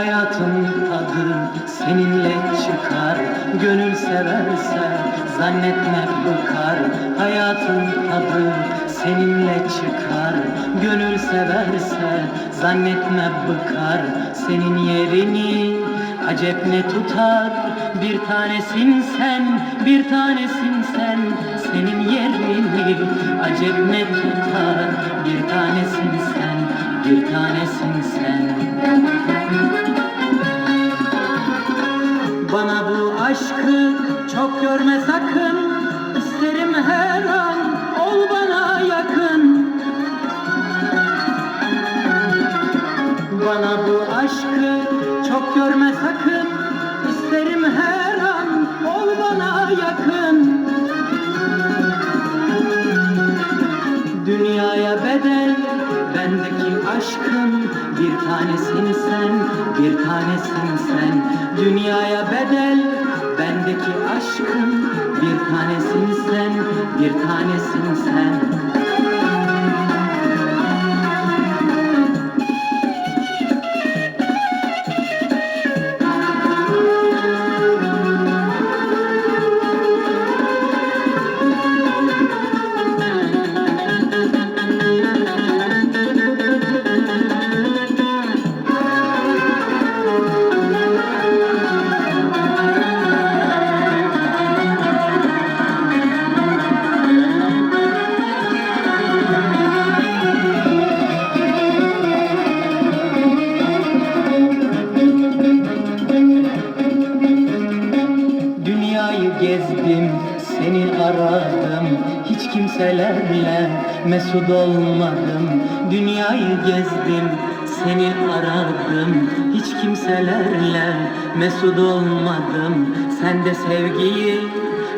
Hayatın tadı seninle çıkar. Gönül severse zannetme bıkar Hayatın tadı seninle çıkar. Gönül severse zannetme bıkar Senin yerini acep ne tutar? Bir tanesin sen, bir tanesin sen. Senin yerini acep ne tutar? Bir tanesin sen, bir tanesin sen. Bana bu aşkı çok görme sakın. İsterim her an ol bana yakın. Bana bu aşkı çok görme sakın. İsterim her an ol bana yakın bir tanesin sen, bir tanesin sen. Dünyaya bedel bendeki aşkın bir tanesin sen, bir tanesin sen. gezdim, seni aradım. Hiç kimselerle mesut olmadım. Dünyayı gezdim, seni aradım. Hiç kimselerle mesut olmadım. Sen de sevgiyi,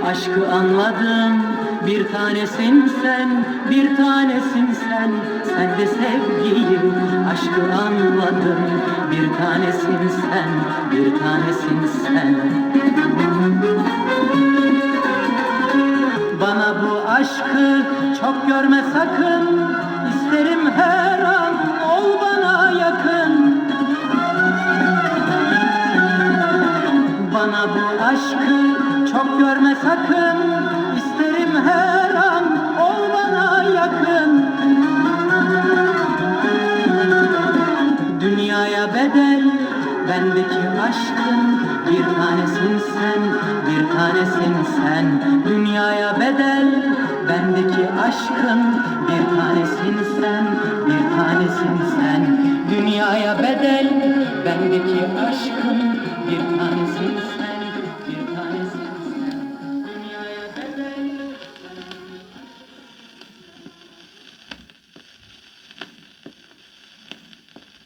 aşkı anladın. Bir tanesin sen, bir tanesin sen. Sen de sevgiyi, aşkı anladın. Bir tanesin sen, bir tanesin sen aşkı çok görme sakın. İsterim her an ol bana yakın. Bana bu aşkı çok görme sakın bendeki aşkın bir tanesin sen, bir tanesin sen. Dünyaya bedel bendeki aşkın bir tanesin sen, bir tanesin sen. Dünyaya bedel bendeki